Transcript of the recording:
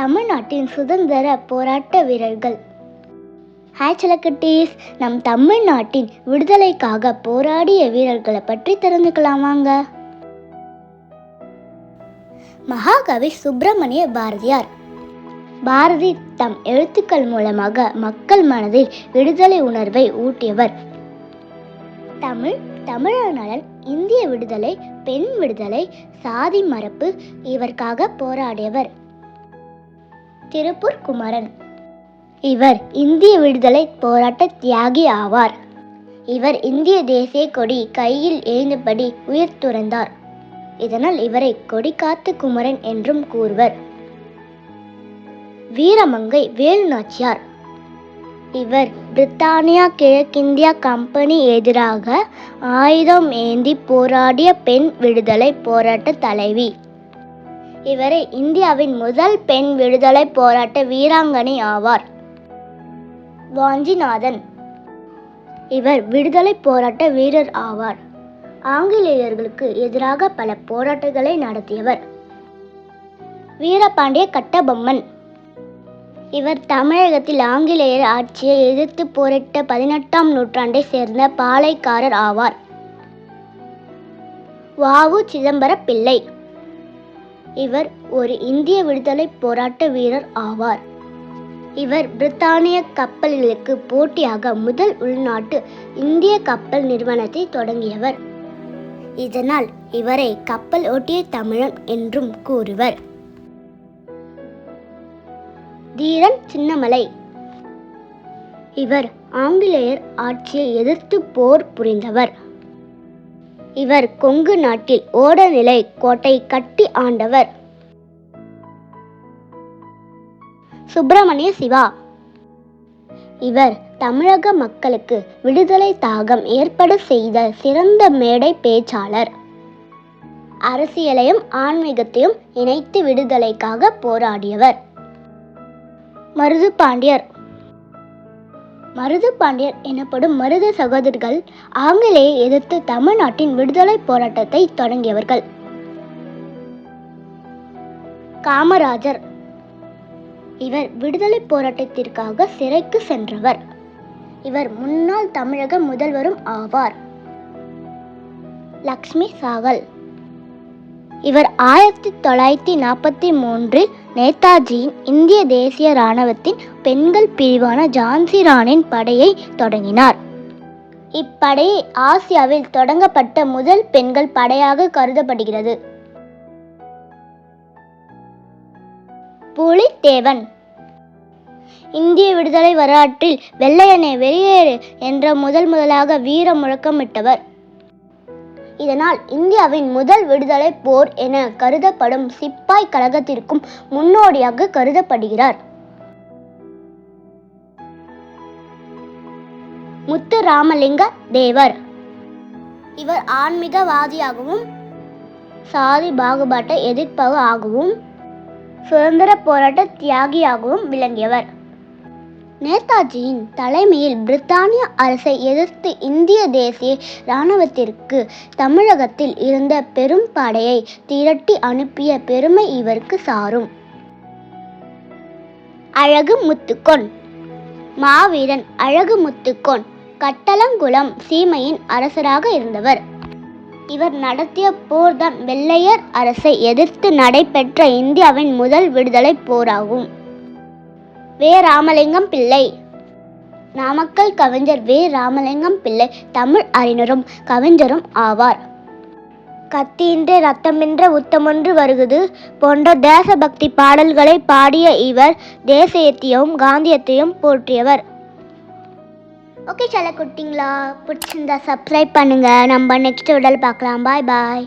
தமிழ்நாட்டின் சுதந்திர போராட்ட வீரர்கள். ஹேச்சலக்கட்டீஸ் நம் தமிழ்நாட்டின் விடுதலைக்காக போராடிய வீரர்களை பற்றி தெரிஞ்சுக்கலாம் வாங்க. மகாகவி சுப்பிரமணிய பாரதியார். பாரதி தம் எழுத்துக்கள் மூலமாக மக்கள் மனதில் விடுதலை உணர்வை ஊட்டியவர். தமிழ் தமிழர் நலன் இந்திய விடுதலை பெண் விடுதலை சாதி மரபு இவர்க்காக போராடியவர். திருப்பூர் குமரன். இவர் இந்திய விடுதலை போராட்ட தியாகி ஆவார். இவர் இந்திய தேசிய கொடி கையில் ஏந்தபடி உயிர் துறந்தார். இதனால் இவரை கொடிக்காத்து குமரன் என்றும் கூறுவர். வீரமங்கை வேலு நாச்சியார். இவர் பிரித்தானியா கிழக்கிந்தியா கம்பெனி எதிராக ஆயுதம் ஏந்தி போராடிய பெண் விடுதலை போராட்ட தலைவி. இவரை இந்தியாவின் முதல் பெண் விடுதலை போராட்ட வீராங்கனை ஆவார். வாஞ்சிநாதன். இவர் விடுதலை போராட்ட வீரர் ஆவார். ஆங்கிலேயர்களுக்கு எதிராக பல போராட்டங்களை நடத்தியவர். வீரபாண்டிய கட்டபொம்மன். இவர் தமிழகத்தில் ஆங்கிலேயர் ஆட்சியை எதிர்த்து போரிட்ட பதினெட்டாம் நூற்றாண்டை சேர்ந்த பாளைக்காரர் ஆவார். வாவு சிதம்பர பிள்ளை. இவர் ஒரு இந்திய விடுதலை போராட்ட வீரர் ஆவார். இவர் பிரித்தானிய கப்பல்களுக்கு போட்டியாக முதல் உள்நாட்டு இந்திய கப்பல் நிறுவனத்தை தொடங்கியவர். இதனால் இவரை கப்பல் ஓட்டிய தமிழன் என்றும் கூறுவர். தீரன் சின்னமலை. இவர் ஆங்கிலேயர் ஆட்சியை எதிர்த்து போர் புரிந்தவர். இவர் கொங்கு நாட்டில் ஓடநிலை கோட்டை கட்டி ஆண்டவர். சுப்பிரமணிய சிவா. இவர் தமிழக மக்களுக்கு விடுதலை தாகம் ஏற்பட செய்த சிறந்த மேடை பேச்சாளர். அரசியலையும் ஆன்மீகத்தையும் இணைத்து விடுதலைக்காக போராடியவர். மருது பாண்டியர். மருது பாண்டியர் எனப்படும் மருது சகோதரர்கள் ஆங்கிலேயை எதிர்த்து தமிழ்நாட்டின் விடுதலை போராட்டத்தை தொடங்கியவர்கள். காமராஜர். இவர் விடுதலை போராட்டத்திற்காக சிறைக்கு சென்றவர். இவர் முன்னாள் தமிழக முதல்வரும் ஆவார். லக்ஷ்மி சாகல். இவர் ஆயிரத்தி தொள்ளாயிரத்தி நாற்பத்தி மூன்றில் நேதாஜியின் இந்திய தேசிய இராணுவத்தின் பெண்கள் பிரிவான ஜான்சி ராணின் படையை தொடங்கினார். இப்படை ஆசியாவில் தொடங்கப்பட்ட முதல் பெண்கள் படையாக கருதப்படுகிறது. புலித்தேவன். இந்திய விடுதலை வரலாற்றில் வெள்ளையனை வெளியேறு என்ற முதல் முதலாக வீர முழக்கமிட்டவர் இதனால் இந்தியாவின் முதல் விடுதலை போர் என கருதப்படும் சிப்பாய் கழகத்திற்கும் முன்னோடியாக கருதப்படுகிறார். முத்து ராமலிங்க தேவர். இவர் ஆன்மீகவாதியாகவும் சாதி பாகுபாட்டை எதிர்ப்பவராகவும் சுதந்திர போராட்ட தியாகியாகவும் விளங்கியவர். நேதாஜியின் தலைமையில் பிரித்தானிய அரசை எதிர்த்து இந்திய தேசிய இராணுவத்திற்கு தமிழகத்தில் இருந்த பெரும் படையை திரட்டி அனுப்பிய பெருமை இவருக்கு சாரும். அழகு முத்துக்கொன் மாவீரன் அழகு முத்துக்கோன் கட்டளங்குளம் சீமையின் அரசராக இருந்தவர். இவர் நடத்திய போர்தான் வெள்ளையர் அரசை எதிர்த்து நடைபெற்ற இந்தியாவின் முதல் விடுதலை போராகும். வே. ராமலிங்கம் பிள்ளை. நாமக்கல் கவிஞர் வே. ராமலிங்கம் பிள்ளை தமிழ் அறிஞரும் கவிஞரும் ஆவார். கத்தியின்றி ரத்தமின்ற உத்தமொன்று வருகுது போன்ற தேசபக்தி பாடல்களை பாடிய இவர் தேசியத்தையும் காந்தியத்தையும் போற்றியவர். ஓகே சில குட்டிங்களா பிடிச்சிருந்தா சப்ஸ்கிரைப் பண்ணுங்கள் நம்ம நெக்ஸ்ட் உடல் பார்க்கலாம். பாய் பாய்